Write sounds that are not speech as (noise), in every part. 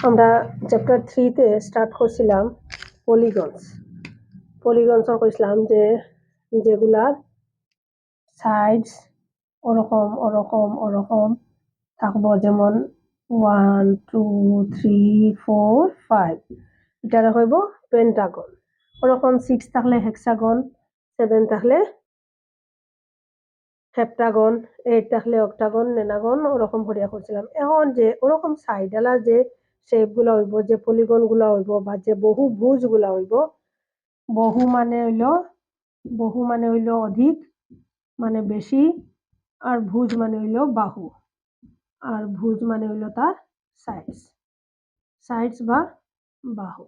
আমরা চ্যাপ্টার থ্রিতে স্টার্ট করছিলাম পলিগনস পলিগনসও কইছিলাম যে যেগুলার সাইডস ওরকম ওরকম ওরকম থাকব। যেমন one two three four five এটারে হইব পেন্টাগন ওরকম সিক্স থাকলে হেক্সাগন সেভেন থাকলে হেপ্টাগন এইট থাকলে অক্টাগন নেনাগন ওরকম করিয়া করছিলাম এখন যে ওরকম সাইডালা যে শেপগুলা হইব যে পলিগনগুলা হইব বা যে বহু ভুজগুলা হইব বহু মানে হইল, বহু মানে হইল অধিক মানে বেশি আর ভুজ মানে হইল বাহু আর ভুজ মানে হইল তার সাইডস সাইডস বা বাহু।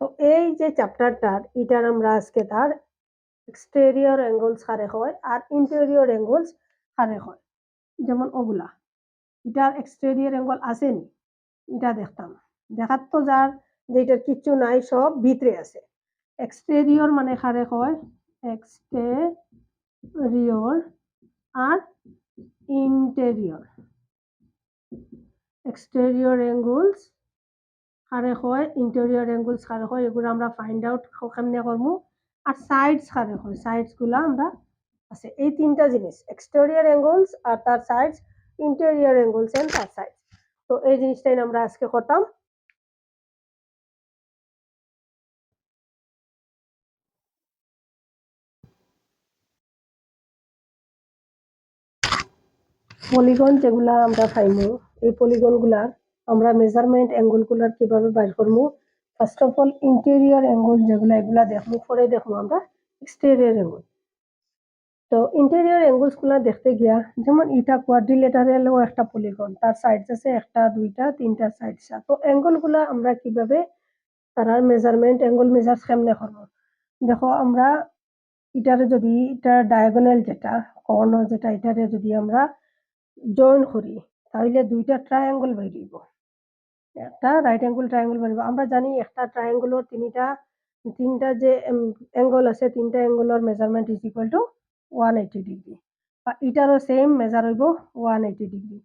তো এই যে চ্যাপ্টারটার এটার আমরা আজকে তার এক্সটেরিয়র অ্যাঙ্গলস হারে হয় আর ইন্টেরিয়র অ্যাঙ্গলস হারে হয়। যেমন ওগুলা এটার এক্সটেরিয়র অ্যাঙ্গল আসেনি এটা দেখতাম। দেখার তো যার যে এটার কিচ্ছু নাই, সব ভিতরে আছে। এক্সটেরিয়র মানে হারে হয় এক্সটেরিয়র আর ইন্টেরিয়র এক্সটেরিয়র অ্যাঙ্গলস হারে হয় ইন্টেরিয়র অ্যাঙ্গলস হারে হয় এগুলো আমরা ফাইন্ড আউট কেমনে করব আর সাইডস হারে হয় সাইডসগুলা আমরা আছে। এই তিনটা জিনিস। এক্সটেরিয়র অ্যাঙ্গলস আর তার সাইডস ইন্টেরিয়র অ্যাঙ্গলস এন্ড তার সাইডস তো এই জিনিসটাই আমরা আজকে করতাম। পলিগন যেগুলা আমরা পাইমু, এই পলিগনগুলার আমরা মেজারমেন্ট অ্যাঙ্গলগুলার কীভাবে বাইর করব first of all interior angle যেগুলা, এগুলা দেখব পরে দেখব আমরা এক্সটেরিয়র অ্যাঙ্গল তো ইন্টেরিয়র অ্যাঙ্গলসগুলা দেখতে গিয়া, যেমন এটা কোয়াড্রিলেটারেলও একটা পলিগন তার সাইডস আছে একটা, দুইটা, তিনটা সাইড তো অ্যাঙ্গলগুলা আমরা কীভাবে তারার মেজারমেন্ট অ্যাঙ্গল মেজার কেমনে করব? দেখো, আমরা এটারে যদি এটা ডায়াগোনাল যেটা কর্ণ যেটা এটারে যদি আমরা জয়েন করি তাহলে দুইটা ট্রায়াঙ্গল বেরিব একটা রাইট অ্যাঙ্গেল ট্রায়াঙ্গল বেরিব আমরা জানি একটা ট্রায়াঙ্গলের তিনটা তিনটা যে অ্যাঙ্গল আছে, তিনটা অ্যাঙ্গলের measurement is equal to one eighty degree বা এটারও সেম মেজার হইব ওয়ান এইটি ডিগ্রি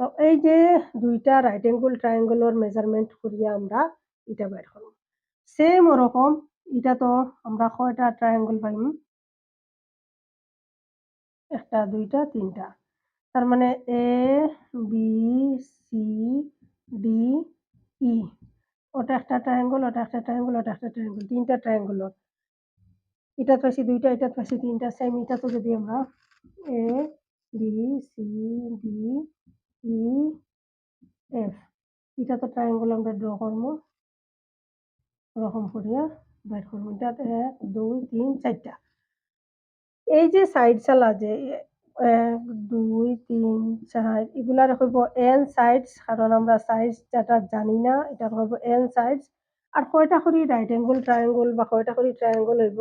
তো এই যে দুইটা রাইট অ্যাঙ্গেল ট্রায়াঙ্গলের মেজারমেন্ট করিয়া আমরা এটা বের করব। সেম ওরকম, এটা তো আমরা কয়টা ট্রায়াঙ্গল পাইম? একটা, দুইটা, তিনটা। তার মানে A B C D E ওটা একটা ট্রায়াঙ্গল ওটা একটা ট্রায়াঙ্গল ওটা একটা ট্রায়াঙ্গল তিনটা ট্রায়াঙ্গল এটা পাইছি দুইটা, এটা পাইছি তিনটা সেম এটা তো যদি আমরা A B C D E F এটা তো ট্রায়াঙ্গল আমরা ড্র করব। ওরকম করিয়া বের করব। এটা এক, দুই, তিন, চারটা। এই যে সাইড চালা যে এক, দুই, তিন, চার, এগুলার হইব এন সাইডস কারণ আমরা সাইজ যেটা জানি না এটা হইব এন সাইডস আর কয়টা করি রাইট অ্যাঙ্গেল ট্রায়াঙ্গল বা কয়টা করি ট্রায়াঙ্গল হইব?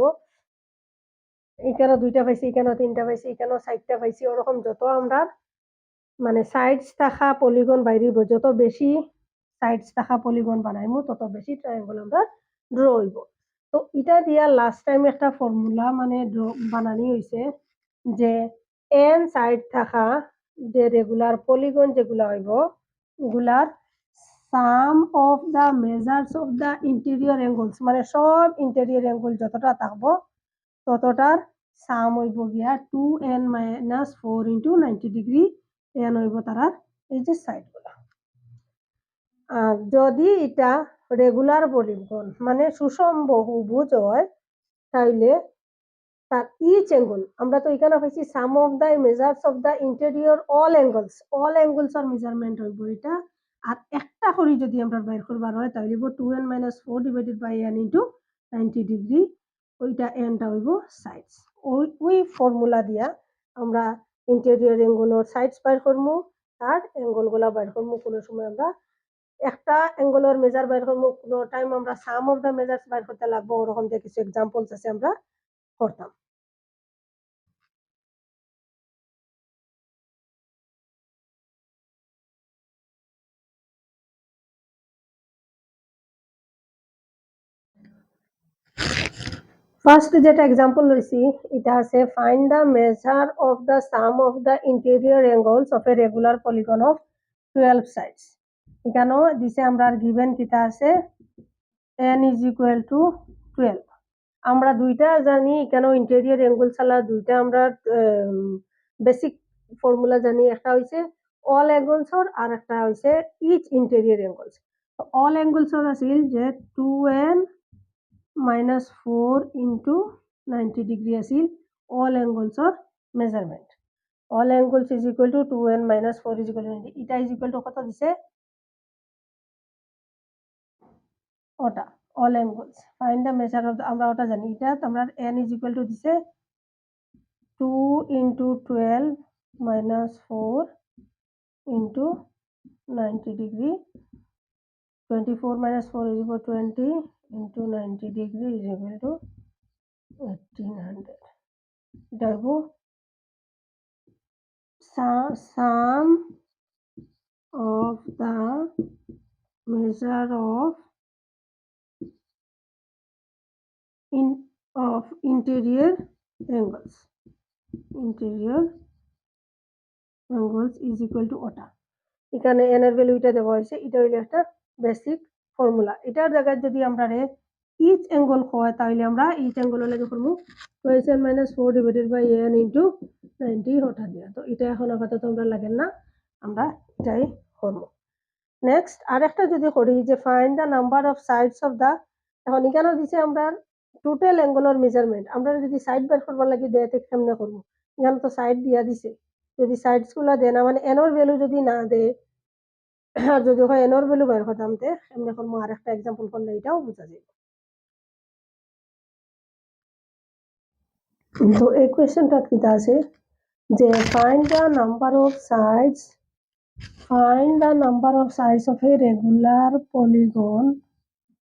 এখানে দুইটা পাইছি এখানে তিনটা পাইছি এখানেও চারটা পাইছি। ওরকম যত আমরা মানে সাইডস থাকা পলিগন বাইরিব যত বেশি সাইডস থাকা পলিগন বানাইমু, তত বেশি ট্রায়াঙ্গল আমরা ড্র হইব। তো এটা দিয়া লাস্ট টাইম একটা ফর্মুলা মানে ড্র বানানি হয়েছে যে এন সাইড থাকা যে রেগুলার পলিগন যেগুলা হইব এগুলার sum of the measures of the interior angles মানে সব ইন্টেরিয়র অ্যাঙ্গল যতটা থাকব ততটার সাম হইব গিয়া two n minus four into ninety degree n হইব তারার এই যে সাইডগুলা আর যদি এটা রেগুলার পলিগন মানে সুষম বহুভুজ হয় তাইলে তার ইচ অ্যাঙ্গল আমরা তো এখানে পাইছি sum of the measures of the interior all angles all angles R measurement হইব এটা। আর একটা করি যদি আমরা বের করবার হয় তাহলে two n minus four divided by n into ninety degree ওইটা এনটা হইব সাইডস ওই ওই ফর্মুলা দিয়া আমরা ইন্টেরিয়র অ্যাঙ্গলের সাইডস বাইর করব আর অ্যাঙ্গলগুলা বাইর করব কোনো সময় আমরা, একটা অ্যাঙ্গলের মেজার বাইর করব কোনো টাইম আমরা সাম অফ দ্য মেজার্স বাইর করতে লাগবো, ওরকম যে কিছু এক্সাম্পলস আছে আমরা করতাম। ফার্স্ট যেটা এক্সাম্পল লইছি এটা আছে find the measure of the sum of the interior angles of a regular polygon of twelve sides এখানেও দিছে আমরা গিভেন কিতা আছে? N is equal to twelve আমরা দুইটা জানি, এখানেও ইন্টেরিয়র অ্যাঙ্গেল ছাড়া দুইটা আমরা বেসিক ফর্মুলা জানি, একটা হইছে অল অ্যাঙ্গেলসর আর একটা হইছে ইচ ইন্টেরিয়র অ্যাঙ্গেলস অল অ্যাঙ্গেলসর আছিল যে two n minus 4 into 90 degree seal all angles are measurement all angles is equal to 2n minus 4 is equal to 90 eta is equal to কত দিছে ওটা all angles find the measure of the আমরা ওটা জানি এটা আমরা n is equal to দিছে 2 into 12 minus 4 into 90 degree 24 minus 4 is equal to 20 into 90 degree is equal to 1800 দেখো sum of the measure of in of interior angles interior angles is equal to ওটা এখানে এনার value এটা দেওয়া হয়েছে এটা হইল একটা বেসিক ফর্মুলা এটার জায়গায় যদি আমরা রে ইচ অ্যাঙ্গল হয়, তাহলে আমরা ইচ অ্যাঙ্গল লাগে করব twelve n minus four divided by n into ninety ওঠা দিয়া। তো এটা এখন আপাতত আমরা লাগেন না, আমরা এটাই করব। নেক্সট আরেকটা যদি করি, যে find the number of sides of the এখন এখানেও দিছে আমরা টোটাল অ্যাঙ্গেলের মেজারমেন্ট আমরা যদি সাইড বের করবার লাগি দেয় তো কেমনে করব? এখানে তো সাইড দিয়া দিছে। যদি সাইডসগুলা দেয় না মানে এনর ভ্যালু যদি না দেয় (coughs) আর যদি হয় এনর ভ্যালু বের করতাম তে এমনি করব আর একটা এক্সাম্পল করলে এটাও বোঝা যায়। (coughs) তো এই কোয়েশ্চেনটা কিতা আছে? যে find the number of sides find the number of sides of a regular polygon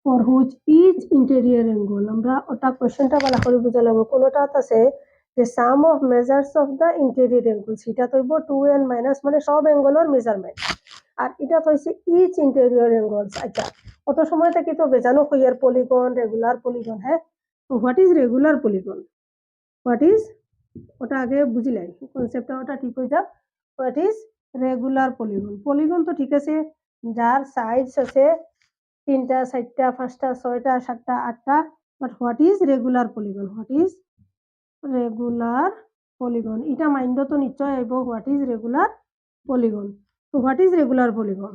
for which each interior angle, আমরা ওটা কোশ্চেনটা ভালো করে বুঝা লাগবে। কোনোটা আছে যে sum of measures of the interior angle সেটা তৈব টু এন মাইনাস মানে সব অ্যাঙ্গলের মেজারমেন্ট আর এটা হচ্ছে ইচ ইন্টেরিয়র অ্যাঙ্গলস আচ্ছা অত সময় থেকে তো বেজানো হইয়ার পলিগন রেগুলার পলিগন হ্যাঁ? What is regular polygon what is ওটা আগে বুঝিলাই কনসেপ্টটা ওটা ঠিক হয়ে যাক। What is regular polygon polygon তো ঠিক আছে, যার সাইজ আছে, তিনটা, চারটা, পাঁচটা, ছয়টা, সাতটা, আটটা। But what is regular polygon what is regular polygon এটা মাইন্ড তো নিশ্চয় আইব হোয়াট ইজ রেগুলার পলিগন তো হোয়াট ইজ রেগুলার পলিগন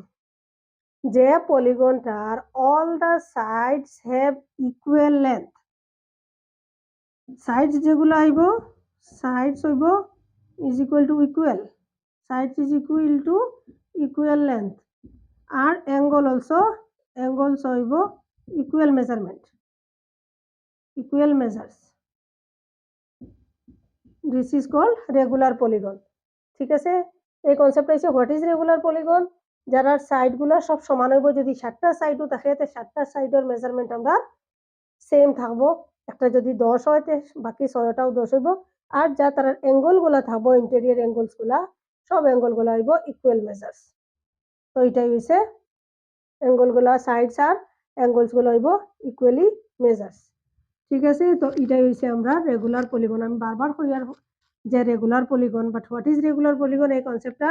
যে পলিগনটার all the sides have equal length sides যেগুলো আইব সাইডস হইব is equal to equal sides is equal to equal length আর angle also angles হইব equal measurement equal measures this is called regular polygon ঠিক আছে এই concept হচ্ছে what is regular polygon যারা সাইডগুলো সব সমান হইব, যদি সাতটা সাইডও থাকে, তো সাতটা সাইডের মেজারমেন্ট আমরা সেম থাকব। একটা যদি দশ হয়, তে বাকি ছয়টাও দশ হইব। আর যা তার অ্যাঙ্গলগুলো থাকব ইন্টেরিয়র অ্যাঙ্গলসগুলা সব অ্যাঙ্গলগুলো হইব ইকুয়াল মেজার্স তো এটাই হইছে অ্যাঙ্গলগুলো সাইডস আর অ্যাঙ্গলসগুলো হইব ইকুয়ালি মেজার্স ঠিক আছে? তো এটাই হইছে আমরা রেগুলার পলিগন আমি বারবার কই আর যে regular polygon but what is regular polygon এই কনসেপ্টটা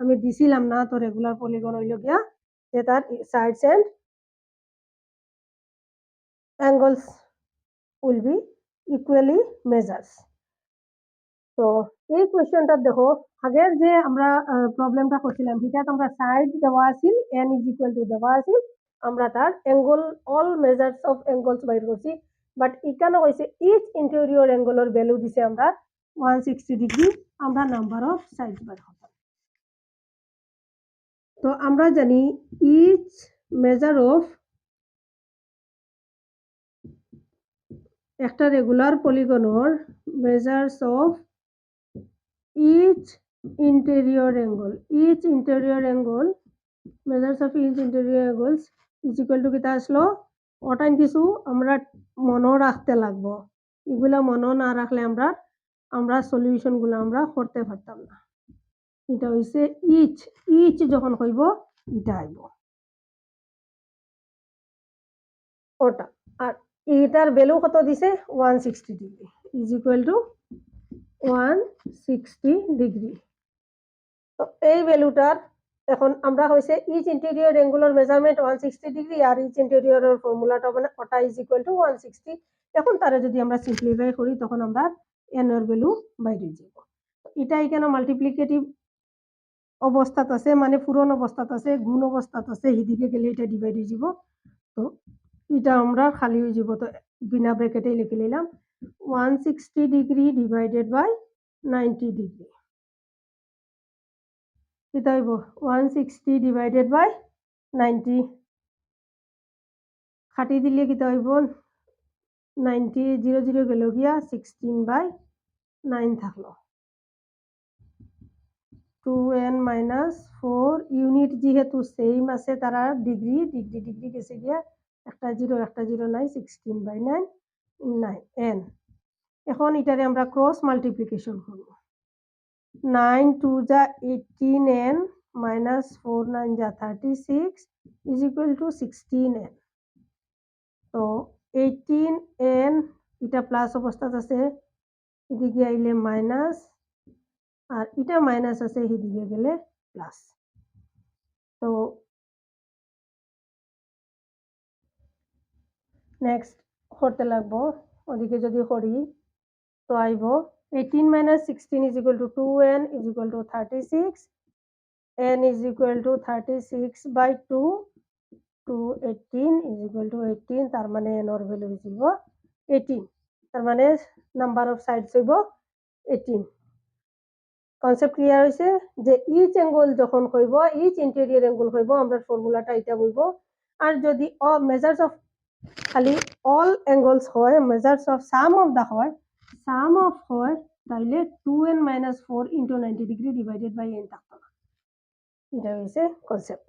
আমি দিছিলাম না, তো রেগুলার পলিগন হইল গিয়া যে তার sides and angles will be equally measures তো এই কোয়েশ্চেনটা দেখো, আগের যে আমরা প্রবলেমটা করছিলাম সেটাতে আমরা সাইড দেওয়া আছিল এন ইজ ইকুয়াল টু দেওয়া আছিল, আমরা তার angle all measures of angles বাইর করছি বাট এখানে হয়েছে ইচ ইন্টেরিয়র অ্যাঙ্গলের ভ্যালু দিছে আমরা ওয়ান সিক্সটি ডিগ্রি আমরা নাম্বার অফ সাইড বাইর করতাম তো আমরা জানি ইচ মেজার অফ একটা regular পলিগনের measures of each interior angle, each interior angle, measures of each interior angles is equal to কিতা আসলো? ওটান কিছু আমরা মনেও রাখতে লাগবো। এগুলা মনেও না রাখলে আমরা আমরা সলিউশনগুলো আমরা করতে পারতাম না। এটা হইছে ইচ ইচ যখন হইব, এটা আইব ওটা, আর এটার ভ্যালু কত দিছে? One sixty degree is equal to one sixty degree তো এই ভ্যালুটার এখন আমরা হয়েছে each interior angular measurement one sixty degree আর ইচ ইন্টেরিয়রের ফর্মুলাটা মানে ওটা is equal to one sixty এখন তারা যদি আমরা সিম্পলিফাই করি, তখন আমরা এনের ভ্যালু বাইরে যাব এটা এখানে মাল্টিপ্লিকেটিভ অবস্থাত আছে মানে পূরণ অবস্থাত আছে, গুণ অবস্থাত আছে সেদিকে গেলে এটা ডিভাইড হয়ে যাব। তো এটা আমরা খালি হয়ে যাব। তো বিনা ব্রেকেটে লিখে নিলাম। One sixty degree divided by ninety degree এটা হইব one sixty divided by ninety খাটি দিলে কিতা হইব? নাইনটি জিরো জিরো গেল গিয়া সিক্সটিন বাই নাইন থাকল। Two n minus four unit যেহেতু সেম আছে, তারা ডিগ্রি ডিগ্রি ডিগ্রি গেছে গিয়া একটা জিরো একটা জিরো নাই, sixteen by nine nine, n. এখন এটারে আমরা ক্রস মাল্টিপ্লিকেশন করব। নাইন টু যা eighteen n minus four nine যা thirty six is equal to sixteen n. তো এইটিন এন এটা প্লাস অবস্থাত আছে, এদিকে আইলে মাইনাস আর এটা মাইনাস আছে, সেদিকে গেলে প্লাস তো নেক্সট করতে লাগবো। ওদিকে যদি করি, তো আইব eighteen minus sixteen is equal to two n is equal to thirty six n is equal to thirty six by two two eighteen is equal to eighteen তার মানে এনর ভ্যালু হইব এইটিন তার মানে নাম্বার অফ সাইডস হইব eighteen concept clear হয়েছে যে each angle যখন হইব ইচ ইন্টেরিয়র অ্যাঙ্গল হইব, আমরা ফর্মুলাটা এটা বলব। আর যদি অ মেজার্স অফ খালি অল অ্যাঙ্গলস হয় measures of sum of the হয় সাম অফ হয়, তাইলে two n minus four into ninety degree divided by n থাকতো না। এটা হয়েছে কনসেপ্ট